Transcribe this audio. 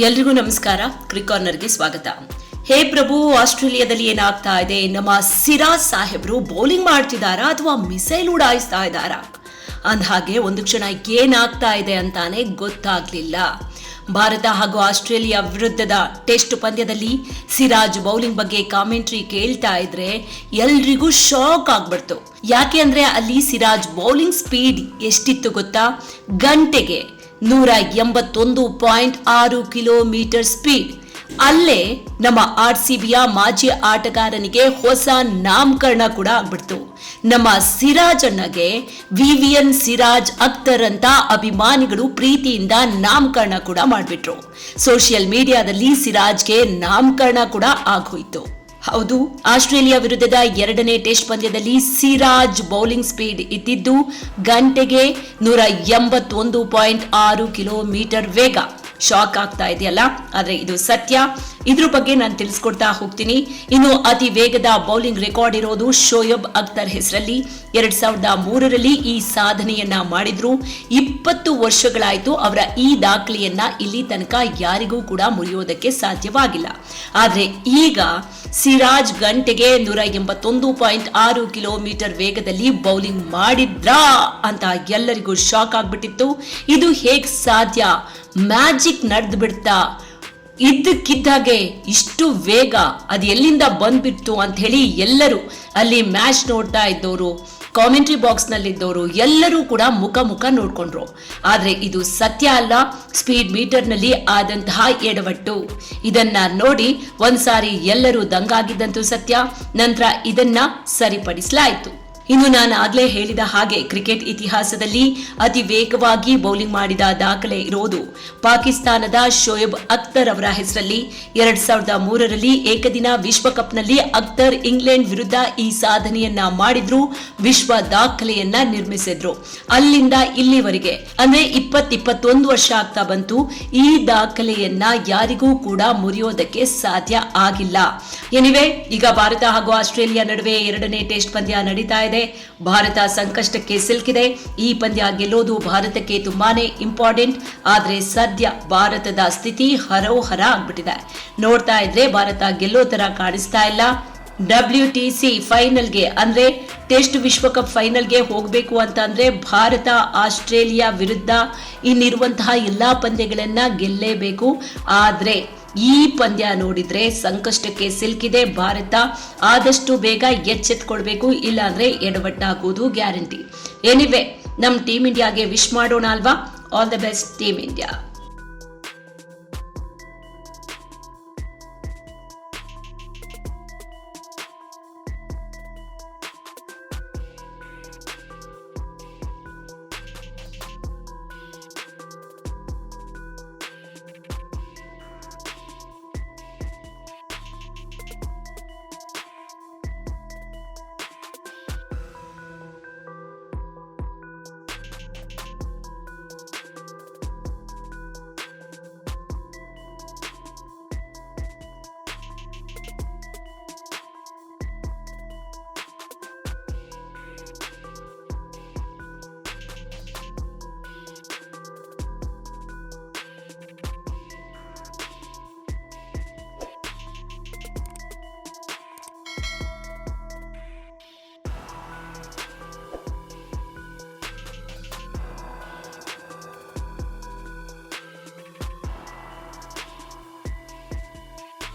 ಎಲ್ರಿಗೂ ನಮಸ್ಕಾರ. ಕ್ರಿಕಾರ್ನರ್ಗೆ ಸ್ವಾಗತ. ಹೇ ಪ್ರಭು, ಆಸ್ಟ್ರೇಲಿಯಾದಲ್ಲಿ ಏನಾಗ್ತಾ ಇದೆ? ನಮ್ಮ ಸಿರಾಜ್ ಸಾಹೇಬ್ರು ಬೌಲಿಂಗ್ ಮಾಡ್ತಿದ್ದಾರಾ ಅಥವಾ ಮಿಸೈಲ್ ಉಡಾಯಿಸ್ತಾ ಇದ್ದಾರಾ? ಅಂದಹಾಗೆ, ಒಂದು ಕ್ಷಣ ಏನಾಗ್ತಾ ಇದೆ ಅಂತಾನೆ ಗೊತ್ತಾಗ್ಲಿಲ್ಲ. ಭಾರತ ಹಾಗೂ ಆಸ್ಟ್ರೇಲಿಯಾ ವಿರುದ್ಧದ ಟೆಸ್ಟ್ ಪಂದ್ಯದಲ್ಲಿ ಸಿರಾಜ್ ಬೌಲಿಂಗ್ ಬಗ್ಗೆ ಕಾಮೆಂಟ್ರಿ ಕೇಳ್ತಾ ಇದ್ರೆ ಎಲ್ರಿಗೂ ಶಾಕ್ ಆಗ್ಬಿಡ್ತು. ಯಾಕೆ ಅಂದ್ರೆ ಅಲ್ಲಿ ಸಿರಾಜ್ ಬೌಲಿಂಗ್ ಸ್ಪೀಡ್ ಎಷ್ಟಿತ್ತು ಗೊತ್ತಾ? ಗಂಟೆಗೆ. ನೂರ ಎಂಬತ್ತೊಂದು ಪಾಯಿಂಟ್ ಆರು ಕಿಲೋಮೀಟರ್ ಸ್ಪೀಡ್. ಅಲ್ಲೇ ನಮ್ಮ ಆರ್ ಸಿ ಬಿಯ ಮಾಜಿ ಆಟಗಾರನಿಗೆ ಹೊಸ ನಾಮಕರಣ ಕೂಡ ಆಗ್ಬಿಡ್ತು. ನಮ್ಮ ಸಿರಾಜ್ ಅಣ್ಣಗೆ ವಿವಿಯನ್ ಸಿರಾಜ್ ಅಖ್ತರ್ ಅಂತ ಅಭಿಮಾನಿಗಳು ಪ್ರೀತಿಯಿಂದ ನಾಮಕರಣ ಕೂಡ ಮಾಡಿಬಿಟ್ರು. ಸೋಷಿಯಲ್ ಮೀಡಿಯಾದಲ್ಲಿ ಸಿರಾಜ್ಗೆ ನಾಮಕರಣ ಕೂಡ ಆಗೋಯ್ತು. ಹೌದು, ಆಸ್ಟ್ರೇಲಿಯಾ ವಿರುದ್ಧದ ಎರಡನೇ ಟೆಸ್ಟ್ ಪಂದ್ಯದಲ್ಲಿ ಸಿರಾಜ್ ಬೌಲಿಂಗ್ ಸ್ಪೀಡ್ ಇದ್ದಿದ್ದು ಗಂಟೆಗೆ ನೂರ ಎಂಬತ್ತೊಂದು ಪಾಯಿಂಟ್ ಆರು ಕಿಲೋಮೀಟರ್ ವೇಗ. ಶಾಕ್ ಆಗ್ತಾ ಇದೆಯಲ್ಲ? ಆದ್ರೆ ಇದು ಸತ್ಯ. ಇದ್ರ ಬಗ್ಗೆ ನಾನು ತಿಳಿಸ್ಕೊಡ್ತಾ ಹೋಗ್ತೀನಿ. ಇನ್ನು ಅತಿ ವೇಗದ ಬೌಲಿಂಗ್ ರೆಕಾರ್ಡ್ ಇರೋದು ಶೋಯಬ್ ಅಖ್ತರ್ ಹೆಸರಲ್ಲಿ. ಎರಡ್ ಸಾವಿರದ ಮೂರರಲ್ಲಿ ಈ ಸಾಧನೆಯನ್ನ ಮಾಡಿದ್ರು. ಇಪ್ಪತ್ತು ವರ್ಷಗಳಾಯ್ತು ಅವರ ಈ ದಾಖಲೆಯನ್ನ ಇಲ್ಲಿ ತನಕ ಯಾರಿಗೂ ಕೂಡ ಮುರಿಯೋದಕ್ಕೆ ಸಾಧ್ಯವಾಗಿಲ್ಲ. ಆದ್ರೆ ಈಗ ಸಿರಾಜ್ ಗಂಟೆಗೆ ನೂರ ಎಂಬತ್ತೊಂದು ಪಾಯಿಂಟ್ ಆರು ಕಿಲೋಮೀಟರ್ ವೇಗದಲ್ಲಿ ಬೌಲಿಂಗ್ ಮಾಡಿದ್ರಾ ಅಂತ ಎಲ್ಲರಿಗೂ ಶಾಕ್ ಆಗ್ಬಿಟ್ಟಿತ್ತು. ಇದು ಹೇಗ್ ಸಾಧ್ಯ? ಮ್ಯಾಜಿಕ್ ನಡೆದು ಬಿಡ್ತಾ ಇದ್ದಕ್ಕಿದ್ದಾಗೆ ಇಷ್ಟು ವೇಗ ಅದು ಎಲ್ಲಿಂದ ಬಂದ್ಬಿಟ್ಟು ಅಂತ ಹೇಳಿ ಎಲ್ಲರೂ ಅಲ್ಲಿ ಮ್ಯಾಚ್ ನೋಡ್ತಾ ಇದ್ದವರು ಕಾಮೆಂಟ್ರಿ ಬಾಕ್ಸ್ ನಲ್ಲಿದ್ದವರು ಎಲ್ಲರೂ ಕೂಡ ಮುಖ ಮುಖ ನೋಡಿಕೊಂಡ್ರು. ಆದರೆ ಇದು ಸತ್ಯ ಅಲ್ಲ ಸ್ಪೀಡ್ ಮೀಟರ್ನಲ್ಲಿ ಆದಂತಹ ಎಡವಟ್ಟು. ಇದನ್ನ ನೋಡಿ ಒಂದ್ಸಾರಿ ಎಲ್ಲರೂ ದಂಗಾಗಿದ್ದಂತೂ ಸತ್ಯ, ನಂತರ ಇದನ್ನ ಸರಿಪಡಿಸಲಾಯಿತು. ಇನ್ನು ನಾನು ಆಗ್ಲೇ ಹೇಳಿದ ಹಾಗೆ ಕ್ರಿಕೆಟ್ ಇತಿಹಾಸದಲ್ಲಿ ಅತಿ ವೇಗವಾಗಿ ಬೌಲಿಂಗ್ ಮಾಡಿದ ದಾಖಲೆ ಇರೋದು ಪಾಕಿಸ್ತಾನದ ಶೋಯಬ್ ಅಖ್ತರ್ ಅವರ ಹೆಸರಲ್ಲಿ. ಎರಡ್ ಸಾವಿರದ ಮೂರರಲ್ಲಿ ಏಕದಿನ ವಿಶ್ವಕಪ್ನಲ್ಲಿ ಅಖ್ತರ್ ಇಂಗ್ಲೆಂಡ್ ವಿರುದ್ಧ ಈ ಸಾಧನೆಯನ್ನ ಮಾಡಿದ್ರು, ವಿಶ್ವ ದಾಖಲೆಯನ್ನ ನಿರ್ಮಿಸಿದ್ರು. ಅಲ್ಲಿಂದ ಇಲ್ಲಿವರೆಗೆ, ಅಂದ್ರೆ ಇಪ್ಪತ್ ಇಪ್ಪತ್ತೊಂದು ವರ್ಷ ಆಗ್ತಾ ಬಂತು, ಈ ದಾಖಲೆಯನ್ನ ಯಾರಿಗೂ ಕೂಡ ಮುರಿಯೋದಕ್ಕೆ ಸಾಧ್ಯ ಆಗಿಲ್ಲ. ಎನಿವೆ, ಈಗ ಭಾರತ ಹಾಗೂ ಆಸ್ಟ್ರೇಲಿಯಾ ನಡುವೆ ಎರಡನೇ ಟೆಸ್ಟ್ ಪಂದ್ಯ ನಡೀತಾ ಇದೆ. ಭಾರತ ಸಂಕಷ್ಟಕ್ಕೆ ಸಿಲುಕಿದೆ. ಈ ಪಂದ್ಯ ಗೆಲ್ಲೋದು ಭಾರತಕ್ಕೆ ತುಂಬಾನೇ ಇಂಪಾರ್ಟೆಂಟ್. ಆದ್ರೆ ಸದ್ಯ ಭಾರತದ ಸ್ಥಿತಿ ಹರೋಹರ ಆಗ್ಬಿಟ್ಟಿದೆ. ನೋಡ್ತಾ ಇದ್ರೆ ಭಾರತ ಗೆಲ್ಲೋ ತರ ಕಾಣಿಸ್ತಾ ಇಲ್ಲ. ಡಬ್ಲ್ಯೂ ಟಿ ಸಿ ಫೈನಲ್ಗೆ ಅಂದ್ರೆ ಟೆಸ್ಟ್ ವಿಶ್ವಕಪ್ ಫೈನಲ್ಗೆ ಹೋಗಬೇಕು ಅಂತ ಅಂದ್ರೆ ಭಾರತ, ಆಸ್ಟ್ರೇಲಿಯಾ ವಿರುದ್ಧ ಇನ್ನಿರುವಂತಹ ಎಲ್ಲಾ ಪಂದ್ಯಗಳನ್ನ ಗೆಲ್ಲೇಬೇಕು. ಆದ್ರೆ ಈ ಪಂದ್ಯ ನೋಡಿದ್ರೆ ಸಂಕಷ್ಟಕ್ಕೆ ಸಿಲುಕಿದೆ ಭಾರತ. ಆದಷ್ಟು ಬೇಗ ಎಚ್ಚೆತ್ಕೊಳ್ಬೇಕು, ಇಲ್ಲಾಂದ್ರೆ ಎಡವಟ್ಟಾಗುವುದು ಗ್ಯಾರಂಟಿ. ಎನಿವೆ ನಮ್ಮ ಟೀಮ್ ಇಂಡಿಯಾಗೆ ವಿಶ್ ಮಾಡೋಣ ಅಲ್ವಾ? All the best team India